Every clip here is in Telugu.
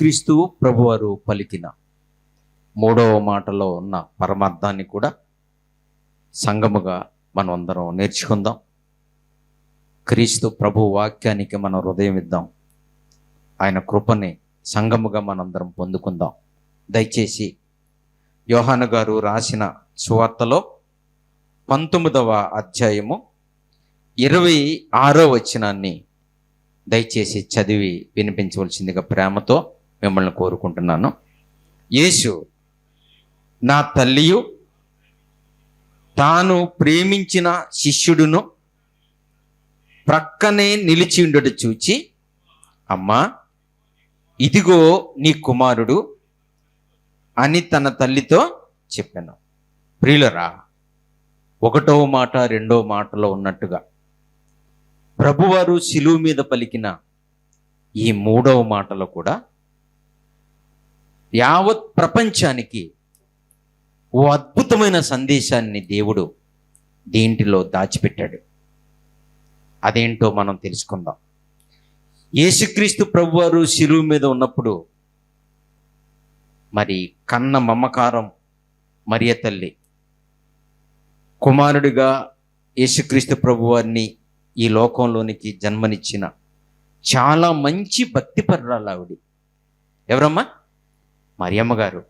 క్రీస్తు ప్రభువారు పలికిన మూడవ మాటలో ఉన్న పరమార్థాన్ని కూడా సంగముగా మనం అందరం నేర్చుకుందాం. క్రీస్తు ప్రభు వాక్యానికి మనం హృదయం ఇద్దాం. ఆయన కృపని సంగముగా మనందరం పొందుకుందాం. దయచేసి యోహాను గారు రాసిన సువార్తలో పంతొమ్మిదవ అధ్యాయము ఇరవై ఆరో వచనాన్ని దయచేసి చదివి వినిపించవలసిందిగా ప్రేమతో మిమ్మల్ని కోరుకుంటున్నాను. యేసు నా తల్లియు తాను ప్రేమించిన శిష్యుడును ప్రక్కనే నిలిచి ఉండడు చూచి అమ్మా ఇదిగో నీ కుమారుడు అని తన తల్లితో చెప్పాను. ప్రియులరా ఒకటో మాట రెండో మాటలో ఉన్నట్టుగా ప్రభువారు శిలువు మీద పలికిన ఈ మూడవ మాటలో కూడా యావత్ ప్రపంచానికి ఓ అద్భుతమైన సందేశాన్ని దేవుడు దీంట్లో దాచిపెట్టాడు. అదేంటో మనం తెలుసుకుందాం. యేసుక్రీస్తు ప్రభువారు శిలువు మీద ఉన్నప్పుడు మరి కన్న మమకారం మరియ తల్లి కుమారుడిగా యేసుక్రీస్తు ప్రభువారిని ఈ లోకంలోనికి జన్మనిచ్చిన చాలా మంచి భక్తిపరురాలు ఆవిడ. ఎవరమ్మా? మరియమ్మ గారు.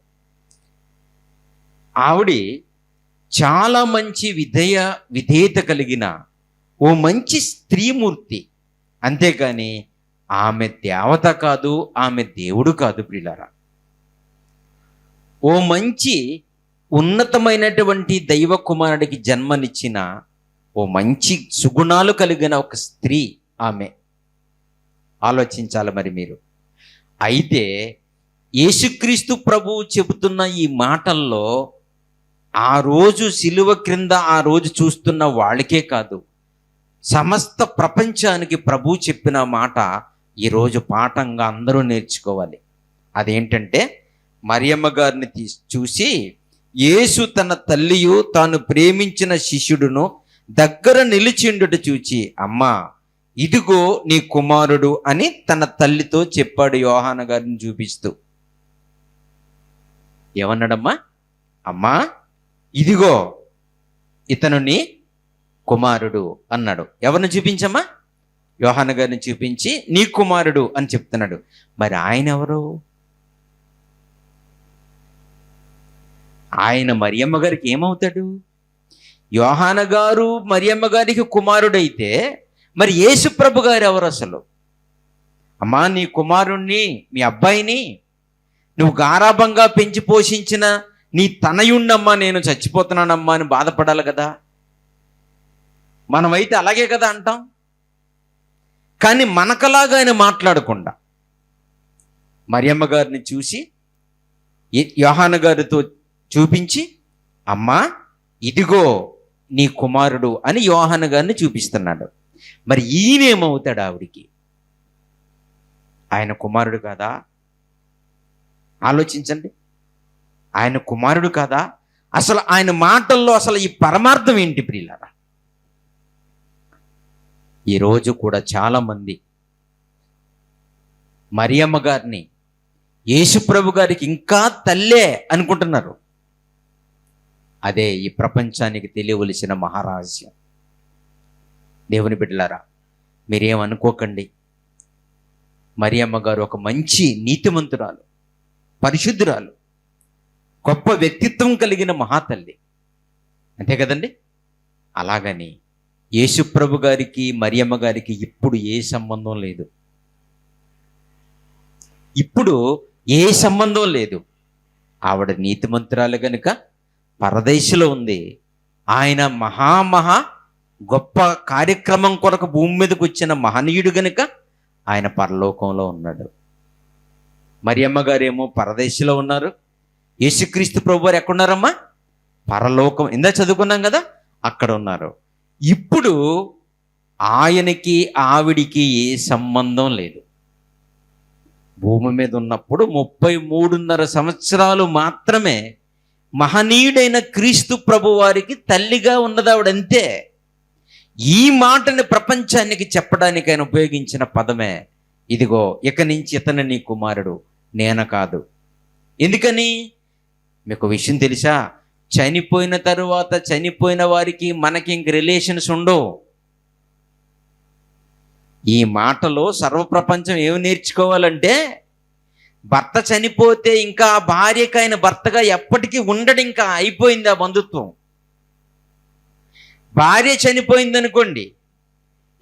ఆవిడ చాలా మంచి విధేయ విధేయత కలిగిన ఓ మంచి స్త్రీమూర్తి. అంతేకాని ఆమె దేవత కాదు ఆమె దేవుడు కాదు ప్రియులారా. ఓ మంచి ఉన్నతమైనటువంటి దైవ కుమారుడికి జన్మనిచ్చిన ఓ మంచి సుగుణాలు కలిగిన ఒక స్త్రీ ఆమె. ఆలోచించాలి మరి మీరు. అయితే యేసుక్రీస్తు ప్రభువు చెబుతున్న ఈ మాటల్లో ఆ రోజు సిలువ క్రింద ఆ రోజు చూస్తున్న వాళ్ళకే కాదు సమస్త ప్రపంచానికి ప్రభు చెప్పిన మాట ఈరోజు పాఠంగా అందరూ నేర్చుకోవాలి. అదేంటంటే మరియమ్మ గారిని తీ చూసి యేసు తన తల్లియు తాను ప్రేమించిన శిష్యుడును దగ్గర నిలిచిండుట చూచి అమ్మా ఇదిగో నీ కుమారుడు అని తన తల్లితో చెప్పాడు యోహాన గారిని చూపిస్తూ. ఏమన్నాడమ్మా? అమ్మా ఇదిగో ఇతను నీ కుమారుడు అన్నాడు. ఎవరిని చూపించమ్మా? యోహాన గారిని చూపించి నీ కుమారుడు అని చెప్తున్నాడు. మరి ఆయన ఎవరు? ఆయన మరియమ్మ గారికి ఏమవుతాడు? యోహాన గారు మరియమ్మ గారికి కుమారుడైతే మరి యేసుప్రభు గారు ఎవరు అసలు? అమ్మా నీ కుమారుణ్ణి మీ అబ్బాయిని నువ్వు గారాభంగా పెంచి పోషించిన నీ తనయుండమ్మా నేను చచ్చిపోతున్నానమ్మా అని బాధపడాలి కదా. మనమైతే అలాగే కదా అంటాం. కానీ మనకలాగా ఆయన మాట్లాడకుండా మరియమ్మ గారిని చూసి యోహాన గారితో చూపించి అమ్మా ఇదిగో నీ కుమారుడు అని యోహాన గారిని చూపిస్తున్నాడు. మరి ఈయనేమవుతాడు ఆవిడికి? ఆయన కుమారుడు కాదా? ఆలోచించండి. ఆయన కుమారుడు కదా. అసలు ఆయన మాటల్లో అసలు ఈ పరమార్థం ఏంటి ప్రియులరా? ఈరోజు కూడా చాలామంది మరియమ్మ గారిని యేసుప్రభు గారికి ఇంకా తల్లే అనుకుంటున్నారు. అదే ఈ ప్రపంచానికి తెలియవలసిన మహారహస్యం. దేవుని బిడ్డలారా మీరేమనుకోకండి. మరియమ్మ గారు ఒక మంచి నీతిమంతురాలు. పరిశుద్ధురాలు గొప్ప వ్యక్తిత్వం కలిగిన మహాతల్లి. అంతే కదండి? అలాగని యేసుప్రభు గారికి మరియమ్మ గారికి ఇప్పుడు ఏ సంబంధం లేదు. ఇప్పుడు ఏ సంబంధం లేదు. ఆవిడ నీతిమంతురాలు గనుక పరదేశంలో ఉంది. ఆయన మహామహా గొప్ప కార్యక్రమం కొరకు భూమి మీదకి వచ్చిన మహనీయుడు గనుక ఆయన పరలోకంలో ఉన్నాడు. మరియమ్మ గారేమో పరదేశంలో ఉన్నారు. యేసుక్రీస్తు ప్రభు వారు ఎక్కడున్నారమ్మా? పరలోకం. ఇందా చదువుకున్నాం కదా? అక్కడ ఉన్నారు. ఇప్పుడు ఆయనకి ఆవిడికి ఏ సంబంధం లేదు. భూమి మీద ఉన్నప్పుడు ముప్పై మూడున్నర సంవత్సరాలు మాత్రమే మహనీయుడైన క్రీస్తు ప్రభు వారికి తల్లిగా ఉన్నది ఆవిడంతే ఈ మాటని ప్రపంచానికి చెప్పడానికి ఆయన ఉపయోగించిన పదమే. ఇదిగో ఇక నుంచి ఇతను నీ కుమారుడు. నేను కాదు. ఎందుకని? మీకు విషయం తెలుసా? చనిపోయిన తరువాత చనిపోయిన వారికి మనకి ఇంక రిలేషన్స్ ఉండవు. ఈ మాటలో సర్వప్రపంచం ఏమి నేర్చుకోవాలంటే భర్త చనిపోతే ఇంకా ఆ భార్యకైన భర్తగా ఎప్పటికీ ఉండడం ఇంకా అయిపోయింది ఆ బంధుత్వం. భార్య చనిపోయింది అనుకోండి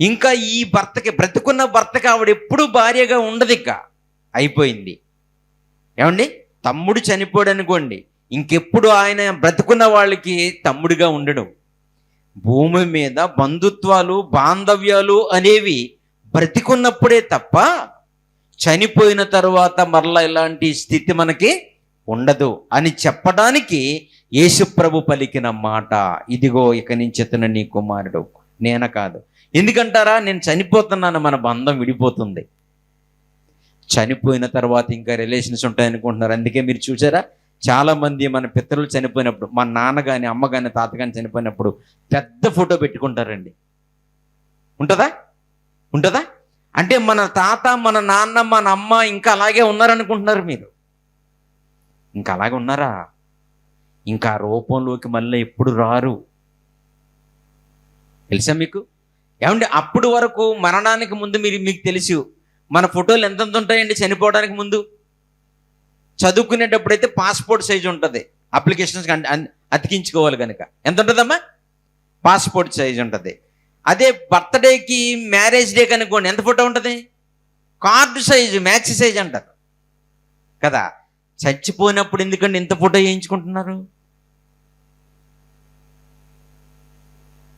ఇంకా ఈ భర్తకి బ్రతుకున్న భర్తకి ఆవిడ ఎప్పుడూ భార్యగా ఉండదు ఇక. అయిపోయింది. ఏమండి? తమ్ముడు చనిపోడు అనుకోండి ఇంకెప్పుడు ఆయన బ్రతుకున్న వాళ్ళకి తమ్ముడిగా ఉండడు. భూమి మీద బంధుత్వాలు బాంధవ్యాలు అనేవి బ్రతికున్నప్పుడే తప్ప చనిపోయిన తరువాత మరలా ఇలాంటి స్థితి మనకి ఉండదు అని చెప్పడానికి యేసుప్రభు పలికిన మాట. ఇదిగో ఇక నుంచి ఇతను నీ కుమారుడు నేన కాదు. ఎందుకంటారా? నేను చనిపోతున్నాను మన బంధం విడిపోతుంది. చనిపోయిన తర్వాత ఇంకా రిలేషన్స్ ఉంటాయనుకుంటున్నారు అందుకే మీరు చూసారా? చాలా మంది మన పితరులు చనిపోయినప్పుడు మా నాన్న కానీ అమ్మ కానీ తాత కానీ చనిపోయినప్పుడు పెద్ద ఫోటో పెట్టుకుంటారండి. ఉంటుందా? ఉంటుందా? అంటే మన తాత మన నాన్న మన అమ్మ ఇంకా అలాగే ఉన్నారనుకుంటున్నారు మీరు. ఇంకా అలాగే ఉన్నారా? ఇంకా రూపంలోకి మళ్ళీ ఎప్పుడు రారు? తెలుసా మీకు? ఏమంటే అప్పుడు వరకు మరణానికి ముందు మీరు మీకు తెలుసు మన ఫోటోలు ఎంతెంత ఉంటాయండి చనిపోవడానికి ముందు? చదువుకునేటప్పుడైతే పాస్పోర్ట్ సైజ్ ఉంటుంది. అప్లికేషన్స్ అతికించుకోవాలి కనుక ఎంత ఉంటుందమ్మా? పాస్పోర్ట్ సైజ్ ఉంటుంది. అదే బర్త్డేకి మ్యారేజ్ డే కనుక్కోండి ఎంత ఫోటో ఉంటుంది? కార్డు సైజు మ్యాక్స్ సైజ్ అంటారు. కదా? చచ్చిపోయినప్పుడు ఎందుకండి ఇంత ఫోటో వేయించుకుంటున్నారు?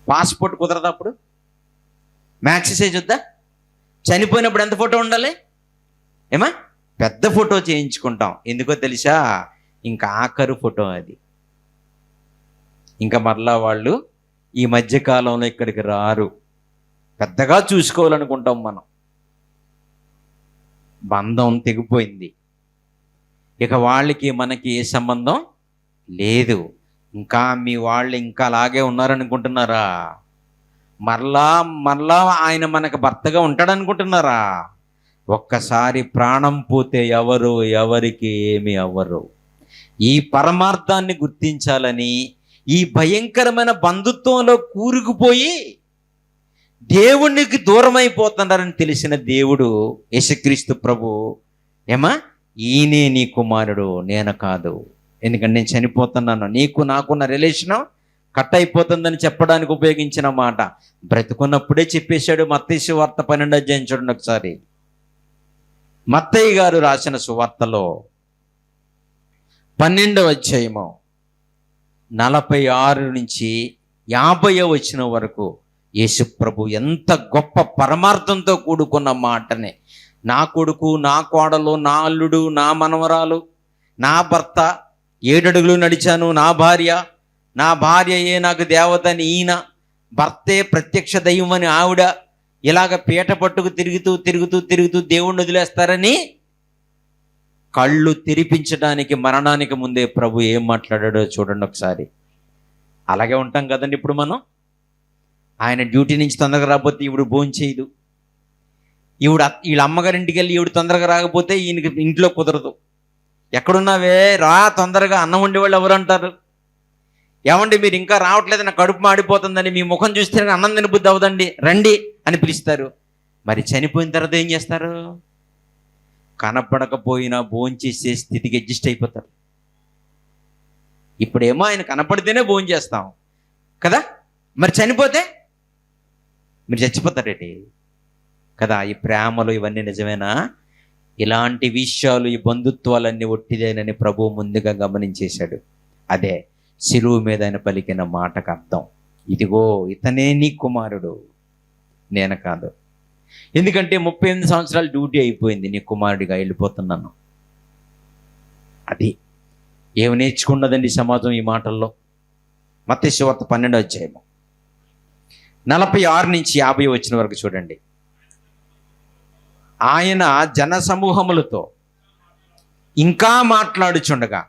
పాస్పోర్ట్ కుదరదా అప్పుడు? మ్యాక్స్ సైజ్ వద్దా? చనిపోయినప్పుడు ఎంత ఫోటో ఉండాలి? ఏమా? పెద్ద ఫోటో చేయించుకుంటాం. ఎందుకో తెలుసా? ఇంకా ఆఖరు ఫోటో అది. ఇంకా మరలా వాళ్ళు ఈ మధ్యకాలంలో ఇక్కడికి రారు. పెద్దగా చూసుకోవాలనుకుంటాం మనం. బంధం తెగిపోయింది. ఇక వాళ్ళకి మనకి ఏ సంబంధం లేదు. ఇంకా మీ వాళ్ళు ఇంకా అలాగే ఉన్నారనుకుంటున్నారా? మరలా మరలా ఆయన మనకు భర్తగా ఉంటాడనుకుంటున్నారా? ఒక్కసారి ప్రాణం పోతే ఎవరు ఎవరికి ఏమి అవ్వరు. ఈ పరమార్థాన్ని గుర్తించాలని ఈ భయంకరమైన బంధుత్వంలో కూరుకుపోయి దేవునికి దూరమైపోతున్నారని తెలిసిన దేవుడు యేసుక్రీస్తు ప్రభు ఏమా? ఈయనే నీ కుమారుడు నేను కాదు. ఎందుకంటే నేను చనిపోతున్నాను. నీకు నాకున్న రిలేషను కట్ అయిపోతుందని చెప్పడానికి ఉపయోగించిన మాట. బ్రతుకున్నప్పుడే చెప్పేశాడు మత్తయి సువార్త పన్నెండు అధ్యాయం చూడండి ఒకసారి. మత్తయ్య గారు రాసిన సువార్తలో పన్నెండవ అధ్యాయము నలభై ఆరు నుంచి యాభై వచ్చిన వరకు యేసు ప్రభు ఎంత గొప్ప పరమార్థంతో కూడుకున్న మాటనే. నా కొడుకు నా కోడలు నా అల్లుడు నా మనవరాలు నా భర్త ఏడడుగులు నడిచాను నా భార్య నా భార్యయే నాకు దేవతని ఈయన భర్తే ప్రత్యక్ష దైవం అని ఆవిడ ఇలాగ పీట పట్టుకు తిరుగుతూ తిరుగుతూ తిరుగుతూ దేవుణ్ణి వదిలేస్తారని కళ్ళు తెరిపించడానికి మరణానికి ముందే ప్రభు ఏం మాట్లాడాడో చూడండి ఒకసారి. అలాగే ఉంటాం కదండి ఇప్పుడు మనం. ఆయన డ్యూటీ నుంచి తొందరగా రాకపోతే ఈవిడ భోజనం చేయదు. ఈవిడ వీళ్ళ అమ్మగారింటికి వెళ్ళి ఈవిడ తొందరగా రాకపోతే ఈయనకి ఇంట్లో కుదరదు. ఎక్కడున్నావే? రా తొందరగా అన్నం వండేవాళ్ళు ఎవరు అంటారు? ఏమండి మీరు ఇంకా రావట్లేదు నా కడుపు మాడిపోతుందని మీ ముఖం చూస్తే అన్నం తినబుద్ధి అవదండి రండి అని పిలుస్తారు. మరి చనిపోయిన తర్వాత ఏం చేస్తారు? కనపడకపోయినా భోంచేసే స్థితికి అడ్జస్ట్ అయిపోతారు. ఇప్పుడేమో ఆయన కనపడితేనే భోజనం చేస్తాం. కదా? మరి చనిపోతే? మీరు చచ్చిపోతారేటి? కదా ఈ ప్రేమలు ఇవన్నీ నిజమేనా? ఇలాంటి విషయాలు ఈ బంధుత్వాలన్నీ ఒట్టిదేనని ప్రభువు ముందుగా గమనించేశాడు. అదే శిలువు మీద ఆయన పలికిన మాటకు అర్థం. ఇదిగో ఇతనే నీ కుమారుడు. నేను కాదు. ఎందుకంటే ముప్పై ఎనిమిది సంవత్సరాలు డ్యూటీ అయిపోయింది నీ కుమారుడిగా వెళ్ళిపోతున్నాను. అది ఏమి నేర్చుకున్నదండి సమాజం ఈ మాటల్లో? మత్స్యవార్త పన్నెండో అధ్యాయము. నలభై ఆరు నుంచి యాభై వచ్చిన వరకు చూడండి. ఆయన జన సమూహములతో ఇంకా మాట్లాడుచుండగా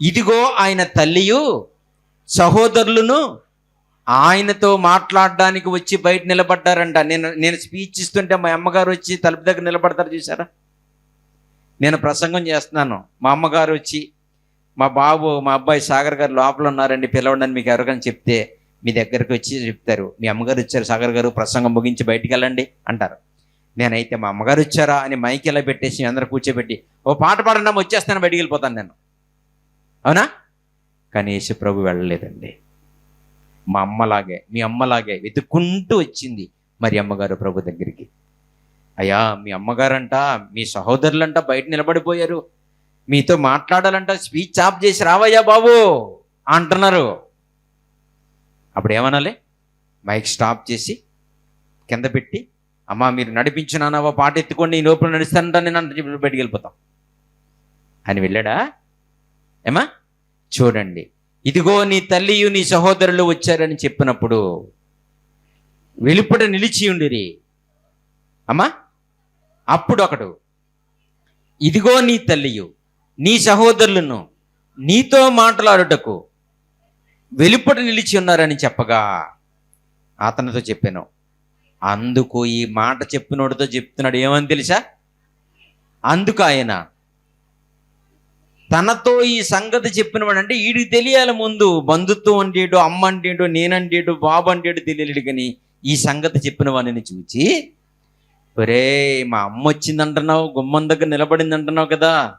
ఇదిగో ఆయన తల్లియు సహోదరులను ఆయనతో మాట్లాడడానికి వచ్చి బయట నిలబడ్డారంట. నేను నేను స్పీచ్ ఇస్తుంటే మా అమ్మగారు వచ్చి తలుపు దగ్గర నిలబడతారు చూసారా నేను ప్రసంగం చేస్తున్నాను. మా అమ్మగారు వచ్చి మా బాబు మా అబ్బాయి సాగర్ గారు లోపల ఉన్నారండి పిలవండి మీకు ఎవరికైనా చెప్తే మీ దగ్గరికి వచ్చి చెప్తారు. మీ అమ్మగారు వచ్చారు సాగర్ గారు ప్రసంగం ముగించి బయటికి వెళ్ళండి అంటారు. నేనైతే మా అమ్మగారు వచ్చారా? అని మైక్ ఇలా పెట్టేసి అందరూ కూర్చోబెట్టి ఓ పాట పాడన్నా వచ్చేస్తాను బయటికి వెళ్ళిపోతాను నేను. అవునా? కానీ ప్రభు వెళ్ళలేదండి. మా అమ్మలాగే మీ అమ్మలాగే వెతుక్కుంటూ వచ్చింది మరి అమ్మగారు ప్రభు దగ్గరికి. అయ్యా మీ అమ్మగారంట మీ సహోదరులంట బయట నిలబడిపోయారు. మీతో మాట్లాడాలంట స్పీచ్ ఆఫ్ చేసి రావయ్యా బాబు అంటున్నారు. అప్పుడు ఏమనాలి? మైక్ స్టాప్ చేసి కింద పెట్టి అమ్మా మీరు నడిపించినానవా పాట ఎత్తుకొని ఈ లోపల నడుస్తానంట నేను అంత బయటికి వెళ్ళిపోతాం. అని వెళ్ళాడా? ఏమా? చూడండి. ఇదిగో నీ తల్లియు నీ సహోదరులు వచ్చారని చెప్పినప్పుడు వెలుపట నిలిచి ఉండిరి. అమ్మా అప్పుడు ఒకడు ఇదిగో నీ తల్లియు నీ సహోదరులను నీతో మాట్లాడుటకు వెలుపట నిలిచి ఉన్నారని చెప్పగా అతనితో చెప్పాను. అందుకు ఈ మాట చెప్పినోడితో చెప్తున్నాడు. ఏమని తెలుసా? అందుకు ఆయన తనతో ఈ సంగతి చెప్పినవాడు అంటే వీడికి తెలియాలి ముందు. బంధుత్వం అంటేడు అమ్మ అంటేడు నేనంటేడు బాబు అంటేడు తెలియలేడు కానీ ఈ సంగతి చెప్పిన వాడిని చూచి ఒరే మా అమ్మ వచ్చిందంటున్నావు గుమ్మం దగ్గర నిలబడింది అంటున్నావు కదా.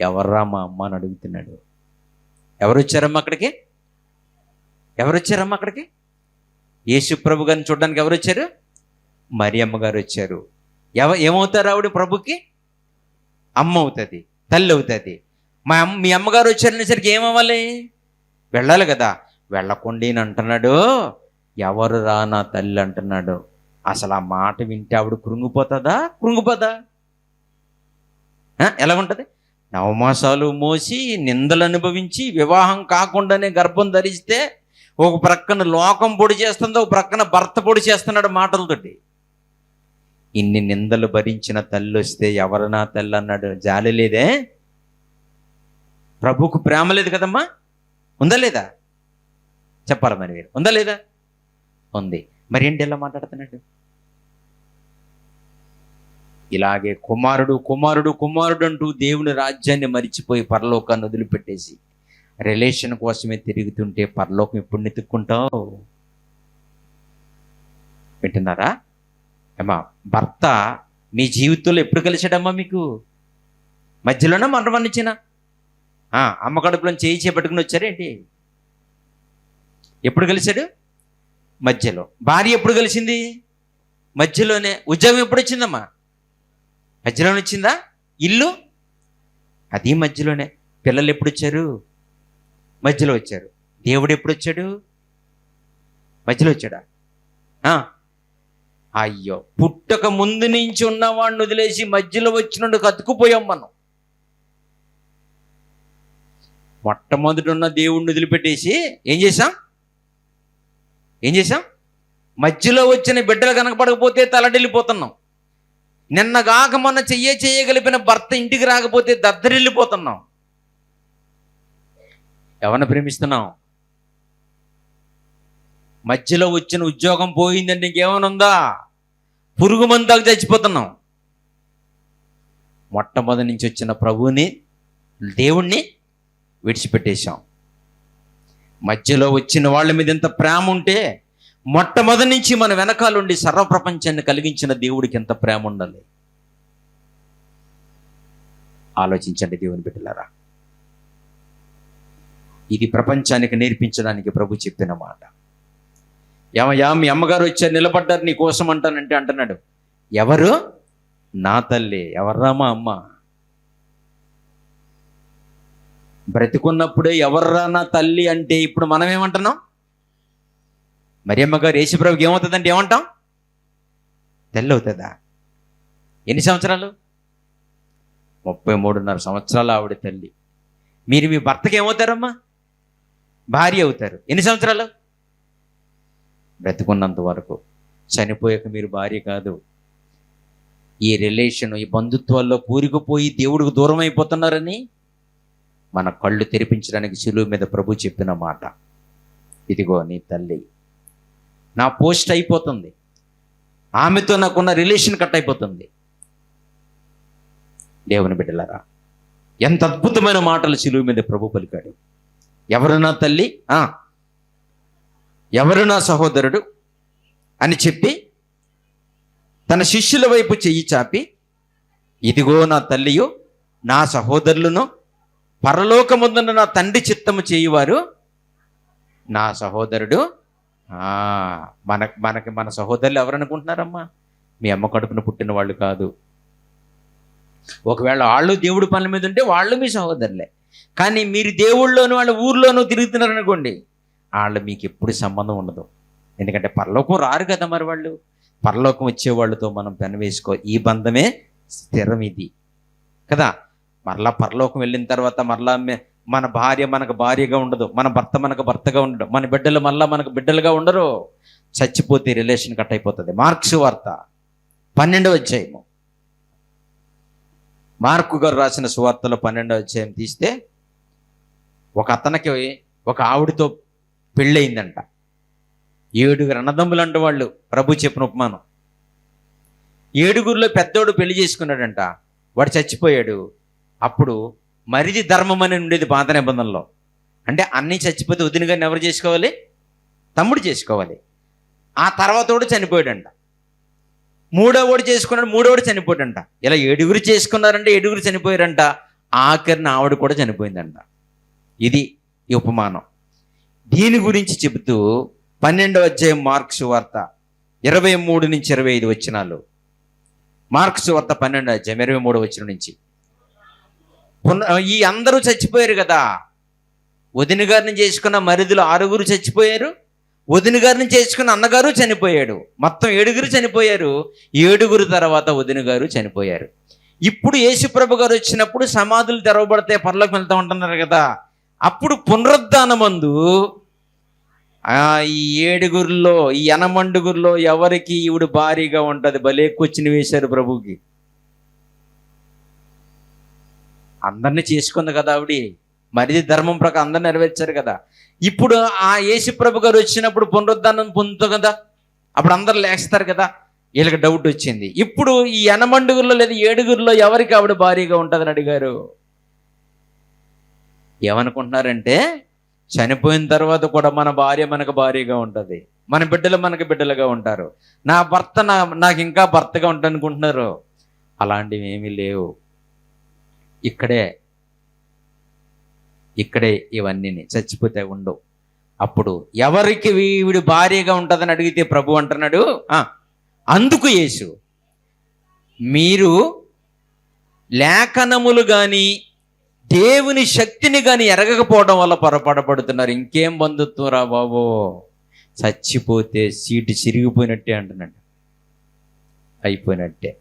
ఎవర్రా మా అమ్మ? అని అడుగుతున్నాడు. ఎవరు వచ్చారమ్మా అక్కడికి? ఎవరు వచ్చారమ్మా అక్కడికి? యేసు ప్రభు గారిని చూడడానికి ఎవరు వచ్చారు మరియమ్మ గారు వచ్చారు ఎవ ఏమవుతారు ఆవిడ ప్రభుకి? అమ్మ అవుతుంది. తల్లి అవుతుంది మా అమ్మ మీ అమ్మగారు వచ్చారనేసరికి ఏమవ్వాలి? వెళ్ళాలి కదా. వెళ్ళకుండా అంటున్నాడు ఎవరు రా నా తల్లి అంటున్నాడు. అసలు ఆ మాట వింటే ఆవిడ కృంగిపోతుందా? కృంగిపోదా? ఎలా ఉంటుంది? నవమాసాలు మోసి నిందలు అనుభవించి వివాహం కాకుండానే గర్భం ధరిస్తే ఒక ప్రక్కన లోకం పొడి చేస్తుంది ఒక ప్రక్కన భర్త పొడి చేస్తున్నాడు మాటలతోటి. ఇన్ని నిందలు భరించిన తల్లి వస్తే ఎవరనా తల్లి అన్నాడు. జాలి లేదే? ప్రభుకు ప్రేమ లేదు కదమ్మా? ఉందా లేదా? చెప్పాలి మరి మీరు? ఉందా లేదా? ఉంది. మరి ఏంటి ఎలా మాట్లాడుతున్నాడు? ఇలాగే కుమారుడు కుమారుడు కుమారుడు అంటూ దేవుని రాజ్యాన్ని మరిచిపోయి పరలోకాన్ని వదిలిపెట్టేసి రిలేషన్ కోసమే తిరుగుతుంటే పరలోకం ఎప్పుడు నెతుక్కుంటావు వింటున్నారా? ఏమా భర్త మీ జీవితంలో ఎప్పుడు కలిసాడమ్మా మీకు? మధ్యలోనే మరణమనిచ్చిన అమ్మ కడుపులో చేయి చేపట్టుకుని వచ్చారేంటి ఎప్పుడు కలిశాడు? మధ్యలో. భార్య ఎప్పుడు కలిసింది? మధ్యలోనే. ఉద్యోగం ఎప్పుడు వచ్చిందమ్మా? మధ్యలోనే వచ్చిందా? ఇల్లు? అది మధ్యలోనే. పిల్లలు ఎప్పుడు వచ్చారు? మధ్యలో వచ్చారు. దేవుడు ఎప్పుడు వచ్చాడు? మధ్యలో వచ్చాడా? అయ్యో పుట్టక ముందు నుంచి ఉన్నవాడిని వదిలేసి మధ్యలో వచ్చినట్టు కతుకుపోయాం మనం. మొట్టమొదటి ఉన్న దేవుడిని వదిలిపెట్టేసి ఏం చేశాం? ఏం చేశాం? మధ్యలో వచ్చిన బిడ్డలు కనకపడకపోతే తలడిల్లిపోతున్నాం. నిన్నగాక మొన్న చెయ్యే చేయగలిపిన భర్త ఇంటికి రాకపోతే దద్దరిల్లిపోతున్నాం. ఎవరిని ప్రేమిస్తున్నాం? మధ్యలో వచ్చిన ఉద్యోగం పోయిందంటే ఇంకేమైనా ఉందా? పురుగు మందాకు చచ్చిపోతున్నాం. మొట్టమొదటి నుంచి వచ్చిన ప్రభువుని దేవుణ్ణి విడిచిపెట్టేశాం. మధ్యలో వచ్చిన వాళ్ళ మీద ఎంత ప్రేమ ఉంటే మొట్టమొదటి నుంచి మన వెనకాలండి సర్వప్రపంచాన్ని కలిగించిన దేవుడికి ఎంత ప్రేమ ఉండాలి? ఆలోచించండి దేవుని బిడ్డలారా. ఇది ప్రపంచానికి నేర్పించడానికి ప్రభు చెప్పిన మాట. ఏమయ్యా మీ అమ్మగారు వచ్చారు నిలబడ్డారు నీ కోసం అంటానంటే అంటున్నాడు. ఎవరు? నా తల్లి. ఎవర్రా మా అమ్మ? బ్రతికున్నప్పుడే ఎవర్రా నా తల్లి అంటే ఇప్పుడు మనం ఏమంటున్నాం మరి అమ్మగారు యేసుప్రభుకి ఏమవుతుందంటే ఏమంటాం? తెల్లి అవుతుందా ఎన్ని సంవత్సరాలు? ముప్పై మూడున్నర సంవత్సరాలు ఆవిడ తల్లి. మీరు మీ భర్తకి ఏమవుతారమ్మా భార్య అవుతారు. ఎన్ని సంవత్సరాలు? బ్రతికున్నంత వరకు. చనిపోయాక మీరు భార్య కాదు. ఈ రిలేషన్ ఈ బంధుత్వాల్లో కూరుకుపోయి దేవుడికి దూరం అయిపోతున్నారని మన కళ్ళు తెరిపించడానికి సులువు మీద ప్రభు చెప్పిన మాట. ఇదిగో నీ తల్లి. నా పోస్ట్ అయిపోతుంది. ఆమెతో నాకున్న రిలేషన్ కట్ అయిపోతుంది. దేవుని బిడ్డలారా ఎంత అద్భుతమైన మాటలు సిలువు మీద ప్రభు పలికాడు. ఎవరు నా తల్లి? ఆ, ఎవరు నా సహోదరుడు అని చెప్పి తన శిష్యుల వైపు చెయ్యి చాపి ఇదిగో నా తల్లియు నా సహోదరులను పరలోకముందున్న నా తండ్రి చిత్తము చేయువారు నా సహోదరుడు. మన మనకి మన సహోదరులు ఎవరనుకుంటున్నారమ్మా మీ అమ్మ కడుపున పుట్టిన వాళ్ళు కాదు. ఒకవేళ వాళ్ళు దేవుడి పనుల మీద ఉంటే వాళ్ళు మీ సహోదరులే. కానీ మీరు దేవుళ్ళలోను వాళ్ళ ఊర్లోనూ తిరుగుతున్నారనుకోండి వాళ్ళు మీకు ఎప్పుడు సంబంధం ఉండదు. ఎందుకంటే పరలోకం రారు కదా మరి వాళ్ళు. పరలోకం వచ్చే వాళ్ళతో మనం పెనవేసుకో ఈ బంధమే స్థిరం ఇది. కదా? మరలా పరలోకం వెళ్ళిన తర్వాత మరలా మన భార్య మనకు భార్యగా ఉండదు మన భర్త మనకు భర్తగా ఉండడు మన బిడ్డలు మళ్ళా మనకు బిడ్డలుగా ఉండరు. చచ్చిపోతే రిలేషన్ కట్ అయిపోతుంది. మార్క్స్ వార్త పన్నెండవ అధ్యాయము. మార్కు గారు రాసిన సువార్తలో పన్నెండవ అధ్యాయం తీస్తే ఒక అతనికి ఒక ఆవిడతో పెళ్ళయిందంట. ఏడుగురు అన్నదమ్ములు అంటవాళ్ళు ప్రభు చెప్పిన ఉపమానం. ఏడుగురిలో పెద్దోడు పెళ్ళి చేసుకున్నాడంట. వాడు చచ్చిపోయాడు. అప్పుడు మరిది ధర్మం అని ఉండేది పాత నిబంధనలో. అంటే అన్నీ చచ్చిపోతే వదిన గారిని ఎవరు చేసుకోవాలి? తమ్ముడు చేసుకోవాలి. ఆ తర్వాత కూడా చనిపోయాడంట. మూడోవాడు చేసుకున్నాడు మూడోవాడు చనిపోయాడంట. ఇలా ఏడుగురు చేసుకున్నారంటే ఏడుగురు చనిపోయారంట. ఆఖరిన ఆవిడ కూడా చనిపోయిందంట. ఇది ఈ ఉపమానం. దీని గురించి చెబుతూ పన్నెండవ అధ్యాయం మార్క్స్ వార్త ఇరవై మూడు నుంచి ఇరవై ఐదు వచ్చినాలు మార్క్స్ వార్త పన్నెండు అధ్యాయం ఇరవై మూడు వచ్చిన నుంచి. పున- ఈ అందరూ చచ్చిపోయారు కదా. వదిన గారిని చేసుకున్న మరిదులు ఆరుగురు చచ్చిపోయారు. వదిన గారిని చేసుకున్న అన్నగారు చనిపోయాడు మొత్తం ఏడుగురు చనిపోయారు. ఏడుగురు తర్వాత వదిన గారు చనిపోయారు. ఇప్పుడు యేసుప్రభు గారు వచ్చినప్పుడు సమాధులు తెరవబడితే పనులకు వెళ్తూ ఉంటున్నారు కదా. అప్పుడు పునరుద్ధానమందు ఈ ఏడుగురిలో ఈ ఎనమండుగురిలో ఎవరికి ఈవిడ భారీగా ఉంటుంది? భలే కూర్చుని వేశారు ప్రభుకి అందరిని చేసుకుంది కదా ఆవిడ. మరిది ధర్మం ప్రకారం అందరు నెరవేర్చారు కదా. ఇప్పుడు ఆ యేసుప్రభు గారు వచ్చినప్పుడు పునరుద్ధానం పొందుతాం కదా? అప్పుడు అందరు లేస్తారు కదా? వీళ్ళకి డౌట్ వచ్చింది. ఇప్పుడు ఈ ఎనమండుగురిలో లేదా ఏడుగురిలో ఎవరికి ఆవిడ భారీగా ఉంటుందని అడిగారు? ఏమనుకుంటున్నారంటే చనిపోయిన తర్వాత కూడా మన భార్య మనకు భార్యగా ఉంటుంది. మన బిడ్డలు మనకు బిడ్డలుగా ఉంటారు. నా భర్త నా నాకు ఇంకా భర్తగా ఉంటుంది అనుకుంటున్నారు అలాంటివి ఏమీ లేవు. ఇక్కడే ఇక్కడే ఇవన్నీ చచ్చిపోతే ఉండవు అప్పుడు ఎవరికి వీడు భార్యగా ఉంటుందని అడిగితే ప్రభు అంటున్నాడు అందుకు యేసు. మీరు లేఖనములు కానీ దేవుని శక్తిని కానీ ఎరగకపోవడం వల్ల పొరపడబడుతున్నారు ఇంకేం బంధుత్వం రా బాబు? చచ్చిపోతే సీటు చిరిగిపోయినట్టే అంటున్నాడు. అయిపోయినట్టే.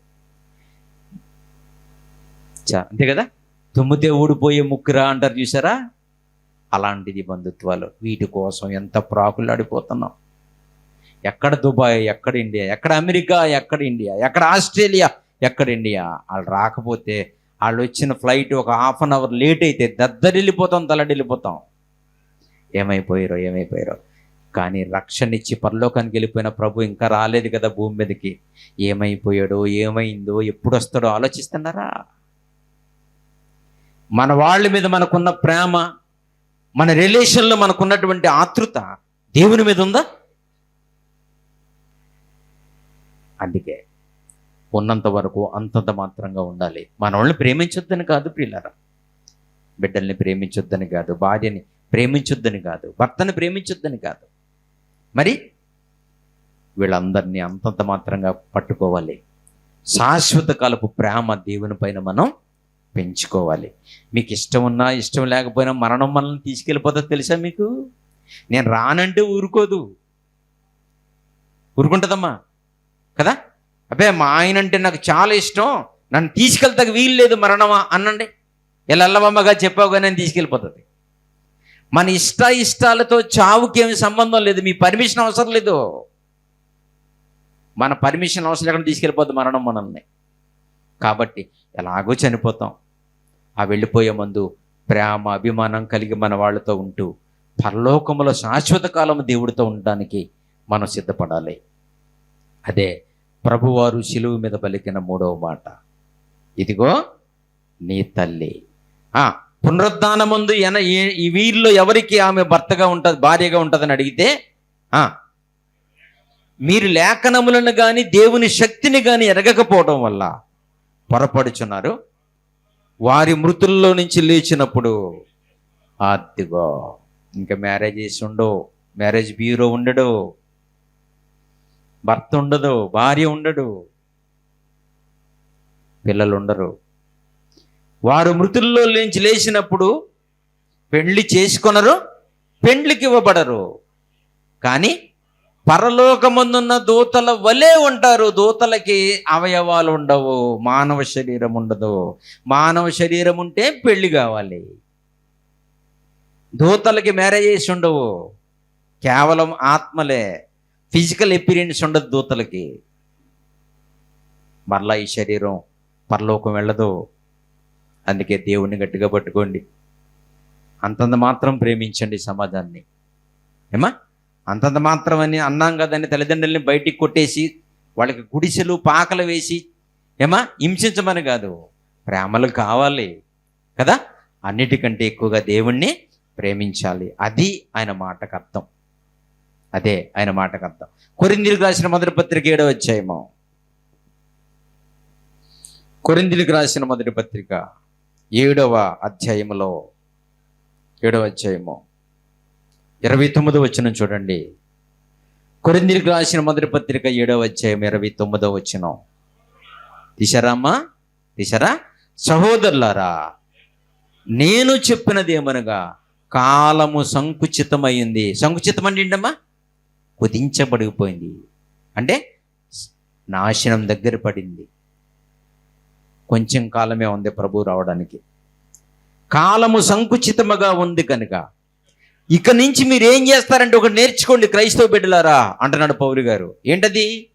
చా అంతే కదా? తుమ్మితే ఊడిపోయే ముక్కురా అంటారు చూసారా? అలాంటిది బంధుత్వాలు. వీటి కోసం ఎంత ప్రాకులాడిపోతున్నాం. ఎక్కడ దుబాయ్ ఎక్కడ ఇండియా ఎక్కడ అమెరికా ఎక్కడ ఇండియా ఎక్కడ ఆస్ట్రేలియా ఎక్కడ ఇండియా? వాళ్ళు రాకపోతే వాళ్ళు వచ్చిన ఫ్లైట్ ఒక హాఫ్ అన్ అవర్ లేట్ అయితే దద్దరిల్లిపోతాం తలడిల్లిపోతాం. ఏమైపోయారో ఏమైపోయారో. కానీ రక్షణ ఇచ్చి పరలోకానికి వెళ్ళిపోయిన ప్రభు ఇంకా రాలేదు కదా భూమి మీదకి. ఏమైపోయాడో ఏమైందో ఎప్పుడు వస్తాడో ఆలోచిస్తున్నారా? మన వాళ్ళ మీద మనకున్న ప్రేమ మన రిలేషన్లో మనకున్నటువంటి ఆతృత దేవుని మీద ఉందా? అందుకే ఉన్నంత వరకు అంతంత మాత్రంగా ఉండాలి. మనోళ్ళని ప్రేమించొద్దని కాదు పిల్లరా బిడ్డల్ని ప్రేమించొద్దని కాదు భార్యని ప్రేమించొద్దని కాదు భర్తని ప్రేమించొద్దని కాదు. మరి వీళ్ళందరినీ అంతంత మాత్రంగా పట్టుకోవాలి. శాశ్వత కాలపు ప్రేమ దేవుని పైన మనం పెంచుకోవాలి. మీకు ఇష్టం ఉన్నా ఇష్టం లేకపోయినా మరణం మనల్ని తీసుకెళ్ళిపోతుంది తెలుసా మీకు? నేను రానంటే ఊరుకోదు. ఊరుకుంటుందమ్మా. కదా? అబ్బే మా ఆయన అంటే నాకు చాలా ఇష్టం. నన్ను తీసుకెళ్తాక వీలు లేదు మరణమా అనండి ఇలా అల్లవమ్మగా చెప్పావుగా నేను తీసుకెళ్ళిపోతుంది. మన ఇష్ట ఇష్టాలతో చావుకి ఏమి సంబంధం లేదు. మీ పర్మిషన్ అవసరం లేదు. మన పర్మిషన్ అవసరం లేకుండా తీసుకెళ్ళిపోద్ది మరణం మనల్ని. కాబట్టి ఎలాగో చనిపోతాం. ఆ వెళ్ళిపోయే ముందు ప్రేమ అభిమానం కలిగి మన వాళ్ళతో ఉంటూ పరలోకములో శాశ్వత కాలం దేవుడితో ఉండడానికి మనం సిద్ధపడాలి. అదే ప్రభువారు శిలువు మీద పలికిన మూడవ మాట. ఇదిగో నీ తల్లి. పునరుద్ధాన ముందు ఎన ఈ వీరిలో ఎవరికి ఆమె భర్తగా ఉంటుంది భార్యగా ఉంటుందని అడిగితే మీరు లేఖనములను కానీ దేవుని శక్తిని కానీ ఎరగకపోవడం వల్ల పొరపడుచున్నారు. వారి మృతుల్లో నుంచి లేచినప్పుడు అదిగో ఇంకా మ్యారేజ్ చేసి ఉండవు మ్యారేజ్ బ్యూరో ఉండడు. భర్త ఉండదు భార్య ఉండడు. పిల్లలు ఉండరు వారు మృతుల్లో లేచి లేచినప్పుడు పెళ్ళి చేసుకొనరు పెండ్లికి ఇవ్వబడరు. కానీ పరలోకమందున్న దూతల వలె ఉంటారు. దూతలకి అవయవాలు ఉండవు మానవ శరీరం ఉండదు. మానవ శరీరం ఉంటే పెళ్ళి కావాలి. దూతలకి మ్యారేజ్ చేసి ఉండవు కేవలం ఆత్మలే. ఫిజికల్ ఎపీరియన్స్ ఉండదు దూతలకి. మరలా ఈ శరీరం పరలోకం వెళ్ళదు. అందుకే దేవుణ్ణి గట్టిగా పట్టుకోండి. అంతంత మాత్రం ప్రేమించండి సమాజాన్ని. ఏమా? అంతంత మాత్రం అని అన్నాం కదని తల్లిదండ్రుల్ని బయటికి కొట్టేసి వాళ్ళకి గుడిసెలు పాకలు వేసి ఏమా? హింసించమని కాదు. ప్రేమలు కావాలి కదా? అన్నిటికంటే ఎక్కువగా దేవుణ్ణి ప్రేమించాలి. అది ఆయన మాటకు అర్థం. అదే ఆయన మాటకు అర్థం. కొరిందిరికి రాసిన మొదటి పత్రిక ఏడో అధ్యాయము. కొరిందిరికి రాసిన మొదటి పత్రిక ఏడవ అధ్యాయములో ఏడవ అధ్యాయము. ఇరవై తొమ్మిదో వచ్చిన చూడండి. కొరిందిరికి రాసిన మొదటి పత్రిక ఏడవ అధ్యాయం ఇరవై తొమ్మిదో వచ్చిన తీసారామ్మా తీసారా సహోదరులారా నేను చెప్పినది ఏమనగా కాలము సంకుచితమైంది సంకుచితం అంటే ఏంటమ్మా? కుదించబడిపోయింది. అంటే నాశనం దగ్గర పడింది. కొంచెం కాలమే ఉంది ప్రభు రావడానికి. కాలము సంకుచితముగా ఉంది కనుక ఇక నుంచి మీరు ఏం చేస్తారంటే ఒకటి నేర్చుకోండి క్రైస్తవ బిడ్డలారా అంటున్నాడు పౌరు గారు. ఏంటది?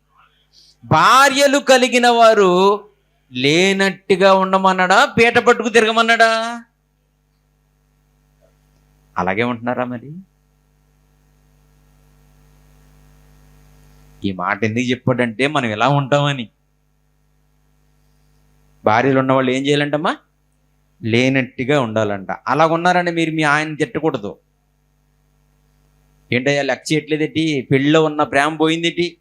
భార్యలు కలిగిన వారు లేనట్టుగా ఉండమన్నాడా? పీట పట్టుకు తిరగమన్నాడా? అలాగే ఉంటున్నారా మరి? ఈ మాట ఎందుకు చెప్పాడంటే మనం ఎలా ఉంటామని. భార్యలు ఉన్న వాళ్ళు ఏం చేయాలంటమ్మా? లేనట్టుగా ఉండాలంట. అలా ఉన్నారని మీరు మీ ఆయన తిట్టకూడదు. ఏంటయ్యా లెక్క చేయట్లేదేటి? పెళ్ళిలో ఉన్న ప్రేమ పోయిందేటి?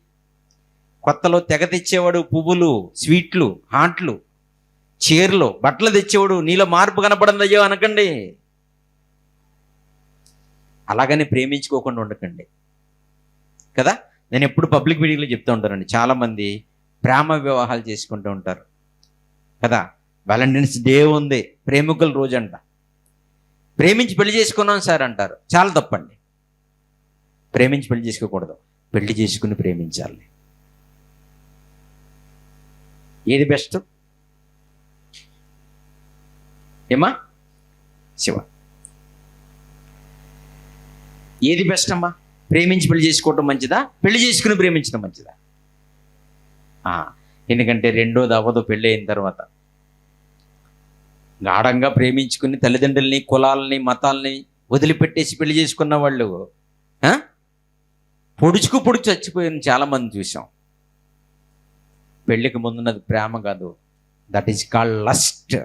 కొత్తలో తెగ తెచ్చేవాడు పువ్వులు స్వీట్లు హాంట్లు చీరలు బట్టలు తెచ్చేవాడు నీలో మార్పు కనపడిందయ్యో అనకండి. అలాగని ప్రేమించుకోకుండా ఉండకండి. కదా? నేను ఎప్పుడు పబ్లిక్ మీటింగ్లో చెప్తూ ఉంటానండి. చాలామంది ప్రేమ వివాహాలు చేసుకుంటూ ఉంటారు. కదా? వ్యాలంటైన్స్ డే ఉంది. ప్రేమికుల రోజు అంట ప్రేమించి పెళ్ళి చేసుకున్నాం సార్ అంటారు. చాలా తప్పండి. ప్రేమించి పెళ్ళి చేసుకోకూడదు. పెళ్ళి చేసుకుని ప్రేమించాలి. ఏది బెస్ట్? ఏమా? శివ. ఏది బెస్ట్ అమ్మా? ప్రేమించి పెళ్ళి చేసుకోవటం మంచిదా? పెళ్ళి చేసుకుని ప్రేమించడం మంచిదా? ఎందుకంటే రెండోది అవ్వదు పెళ్ళి అయిన తర్వాత గాఢంగా ప్రేమించుకుని తల్లిదండ్రుల్ని కులాలని మతాలని వదిలిపెట్టేసి పెళ్ళి చేసుకున్న వాళ్ళు పొడుచుకు పొడుచు చచ్చిపోయిన చాలామంది చూసాం. పెళ్ళికి ముందున్నది ప్రేమ కాదు. That is called lust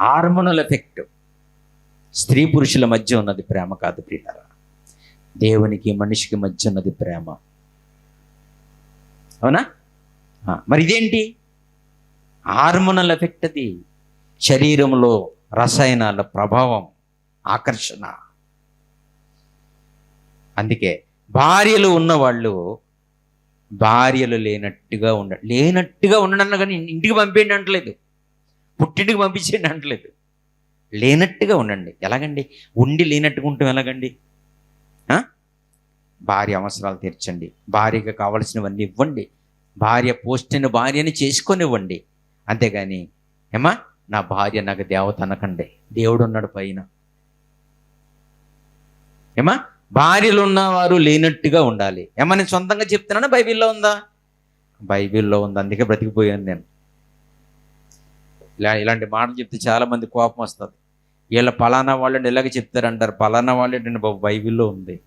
hormonal effect. స్త్రీ పురుషుల మధ్య ఉన్నది ప్రేమ కాదు ప్రియారా దేవునికి మనిషికి మధ్య ఉన్నది ప్రేమ. అవునా? మరి ఇదేంటి? హార్మోనల్ ఎఫెక్ట్ అది. శరీరంలో రసాయనాల ప్రభావం ఆకర్షణ. అందుకే భార్యలు ఉన్నవాళ్ళు భార్యలు లేనట్టుగా ఉండ లేనట్టుగా ఉండడం కానీ ఇంటికి పంపేయండి అంటలేదు. పుట్టింటికి పంపించేయండి అంటలేదు. లేనట్టుగా ఉండండి. ఎలాగండి? ఉండి లేనట్టుగా ఉంటాం ఎలాగండి? భార్య అవసరాలు తీర్చండి. భార్యకు కావలసినవన్నీ ఇవ్వండి. భార్య పోస్టిన భార్యని చేసుకొనివ్వండి. అంతేగాని ఏమా నా భార్య నాకు దేవత అనకండి. దేవుడు ఉన్నాడు పైన. ఏమా భార్యలు ఉన్నవారు లేనట్టుగా ఉండాలి. ఏమా నేను సొంతంగా చెప్తున్నాను? బైబిల్లో ఉందా? బైబిల్లో ఉంది. అందుకే బ్రతికిపోయాను నేను. ఇలా ఇలాంటి మాటలు చెప్తే చాలామంది కోపం వస్తుంది. వీళ్ళ పలానా వాళ్ళని ఇలాగ చెప్తారంటారు? పలానా వాళ్ళు ఏంటంటే బాబు బైబిల్లో ఉంది.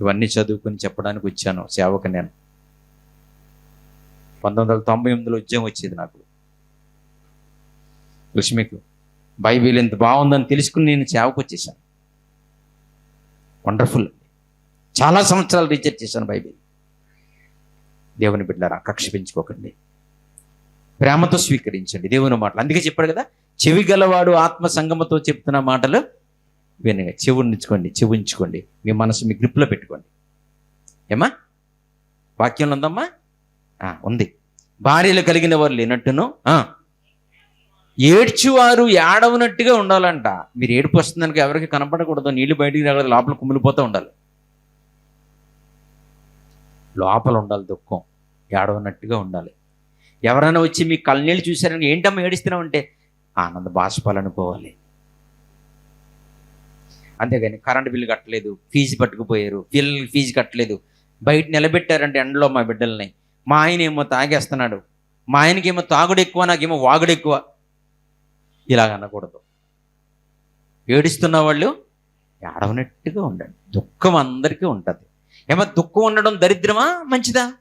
ఇవన్నీ చదువుకుని చెప్పడానికి వచ్చాను సేవకు నేను. పంతొమ్మిది వందల తొంభై ఎనిమిదిలో ఉద్యోగం వచ్చేది నాకు. లక్ష్మికు బైబిల్ ఎంత బాగుందని తెలుసుకుని నేను సేవకు వచ్చేసాను. వండర్ఫుల్. చాలా సంవత్సరాలు రీసెర్చ్ చేశాను బైబిల్. దేవుని బిడ్డారా కక్ష పెంచుకోకండి. ప్రేమతో స్వీకరించండి. దేవుని మాటలు. అందుకే చెప్పాడు కదా చెవి గలవాడు ఆత్మ సంగమతో చెప్తున్న మాటలు వినగా చెవునిచ్చుకోండి చెవుంచుకోండి మీ మనసు మీ గ్రిప్లో పెట్టుకోండి. ఏమా వాక్యంలో ఉందమ్మా? ఉంది. భార్యలు కలిగిన వారు లేనట్టును ఏడ్చువారు ఏడవనట్టుగా ఉండాలంట. మీరు ఏడుపు వస్తుందనుక ఎవరికి కనపడకూడదు. నీళ్ళు బయటికి రాకూడదు లోపల కుమిలిపోతూ ఉండాలి. లోపల ఉండాలి దుఃఖం. ఏడవనట్టుగా ఉండాలి. ఎవరైనా వచ్చి మీ కళ్ళనీళ్ళు చూశారని ఏంటమ్మా ఏడుస్తున్నావు? అంటే ఆనంద బాష్పాలు అనుకోవాలి. అంతేగాని కరెంట్ బిల్లు కట్టలేదు ఫీజు పట్టుకుపోయారు పిల్లలు ఫీజు కట్టలేదు. బయట నిలబెట్టారంటే ఎండలో మా బిడ్డల్ని. మా ఆయన ఏమో తాగేస్తున్నాడు. మా ఆయనకేమో తాగుడు ఎక్కువ నాకేమో వాగుడు ఎక్కువ. ఇలాగ అనకూడదు. ఏడుస్తున్న వాళ్ళు ఏడవనట్టుగా ఉండండి. దుఃఖం అందరికీ ఉంటుంది. ఏమో దుఃఖం ఉండడం దరిద్రమా? మంచిదా?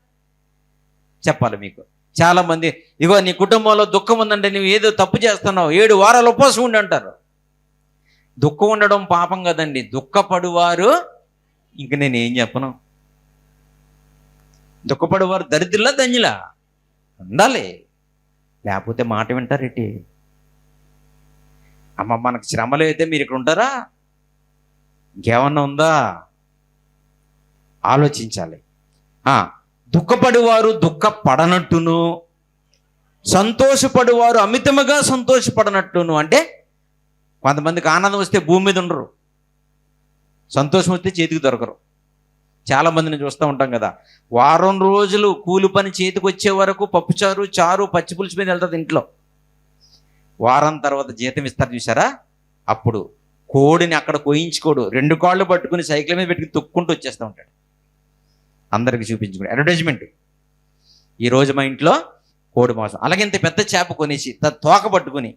చెప్పాలి మీకు. చాలామంది ఇగో నీ కుటుంబంలో దుఃఖం ఉందంటే నువ్వు ఏదో తప్పు చేస్తున్నావు ఏడు వారాలు ఉపవాసం ఉండి అంటారు. దుఃఖం ఉండడం పాపం కదండి. దుఃఖపడువారు ఇంక నేను ఏం చెప్పను. దుఃఖపడువారు దరిద్రులా ధన్యులా? ఉండాలి. లేకపోతే మాట వింటారేటి అమ్మ మనకు శ్రమలు అయితే మీరు ఇక్కడ ఉంటారా? ఇంకేమన్నా ఉందా? ఆలోచించాలి. ఆ, దుఃఖపడేవారు దుఃఖపడనట్టును సంతోషపడేవారు అమితముగా సంతోషపడనట్టును. అంటే కొంతమందికి ఆనందం వస్తే భూమి మీద ఉండరు. సంతోషం వస్తే చేతికి దొరకరు. చాలా మందిని చూస్తూ ఉంటాం కదా. వారం రోజులు కూలి పని చేతికి వచ్చే వరకు పప్పుచారు చారు పచ్చి పులుసు మీద వెళ్తుంది ఇంట్లో. వారం తర్వాత జీతం ఇస్తారు చూసారా అప్పుడు కోడిని అక్కడ కోయించుకోడు. రెండు కాళ్ళు పట్టుకుని సైకిల్ మీద పెట్టుకుని తొక్కుంటూ వచ్చేస్తూ ఉంటాడు. అందరికి చూపించుకుని అడ్వర్టైజ్మెంట్ ఈ రోజు మా ఇంట్లో కోడి మాంసం. అలాగే ఇంత పెద్ద చేప కొనేసి త- తోక పట్టుకుని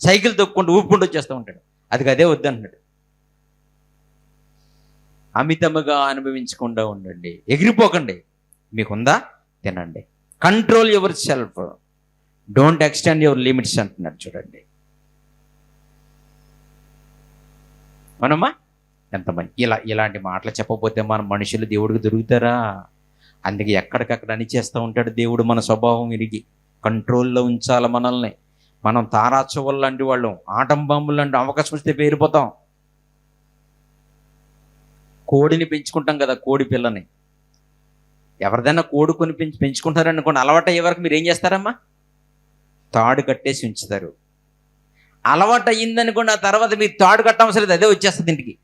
సైకిల్ తొక్కుంటూ ఊపుకుంటూ వచ్చేస్తూ ఉంటాడు. అది అదే వద్దంటున్నాడు అమితముగా అనుభవించకుండా ఉండండి. ఎగిరిపోకండి. మీకుందా? తినండి. Control yourself don't extend your limits అంటున్నాడు. చూడండి. అవునమ్మా? ఎంత మంచి ఇలా ఇలాంటి మాటలు చెప్పకపోతే మన మనుషులు దేవుడికి దొరుకుతారా? అందుకే ఎక్కడికక్కడ అని చేస్తూ ఉంటాడు దేవుడు మన స్వభావం విరిగి. కంట్రోల్లో ఉంచాలి మనల్ని. మనం తారాచవల్ లాంటి వాళ్ళం. ఆటం బాంబులు లాంటి అవకాశం వస్తే పేరిపోతాం. కోడిని పెంచుకుంటాం కదా కోడి పిల్లని. ఎవరిదైనా కోడి కొని పెంచి పెంచుకుంటారనుకోండి అలవాటు అయ్యే వరకు మీరు ఏం చేస్తారమ్మా? తాడు కట్టేసి ఉంచుతారు. అలవాటు అయ్యిందనుకోండి ఆ తర్వాత మీరు తాడు కట్టవసరం లేదు అదే వచ్చేస్తుంది ఇంటికి.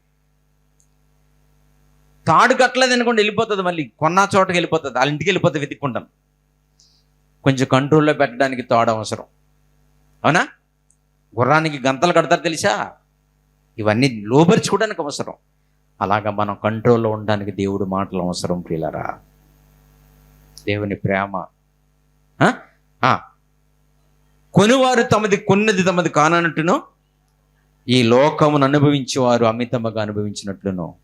తాడు కట్టలేదు అనుకోండి వెళ్ళిపోతుంది మళ్ళీ. కొన్న చోటకి వెళ్ళిపోతుంది. వాళ్ళ ఇంటికి వెళ్ళిపోతుంది వెతుక్కుంటాం. కొంచెం కంట్రోల్లో పెట్టడానికి తాడు అవసరం. అవునా? గుర్రానికి గంతలు కడతారు తెలుసా? ఇవన్నీ లోపరుచుకోవడానికి అవసరం. అలాగా మనం కంట్రోల్లో ఉండడానికి దేవుడు మాటలు అవసరం ప్రియులరా. దేవుని ప్రేమ. ఆ? కొనువారు తమది కొన్నది తమది కానట్టును ఈ లోకమును అనుభవించేవారు అమితముగా అనుభవించినట్లును.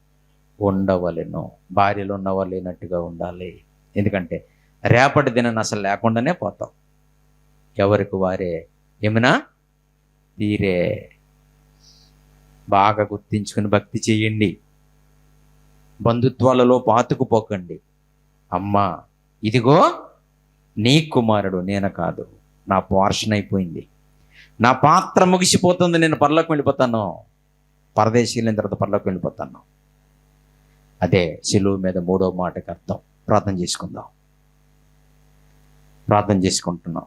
ఉండవలను. భార్యలు ఉన్నవారు లేనట్టుగా ఉండాలి. ఎందుకంటే రేపటి దినం అసలు లేకుండానే పోతాం. ఎవరికి వారే? ఏమినా తీరే బాగా గుర్తించుకుని భక్తి చేయండి. బంధుత్వాలలో పాతుకుపోకండి. అమ్మా ఇదిగో నీ కుమారుడు నేను కాదు. నా పోర్షన్ అయిపోయింది. నా పాత్ర ముగిసిపోతుంది నేను పరలోకి వెళ్ళిపోతాను. పరదేశీ వెళ్ళిన తర్వాత పరలోకి వెళ్ళిపోతాను. అదే సిలువు మీద మూడో మాటకు అర్థం. ప్రార్థన చేసుకుందాం. ప్రార్థన చేసుకుంటున్నాం.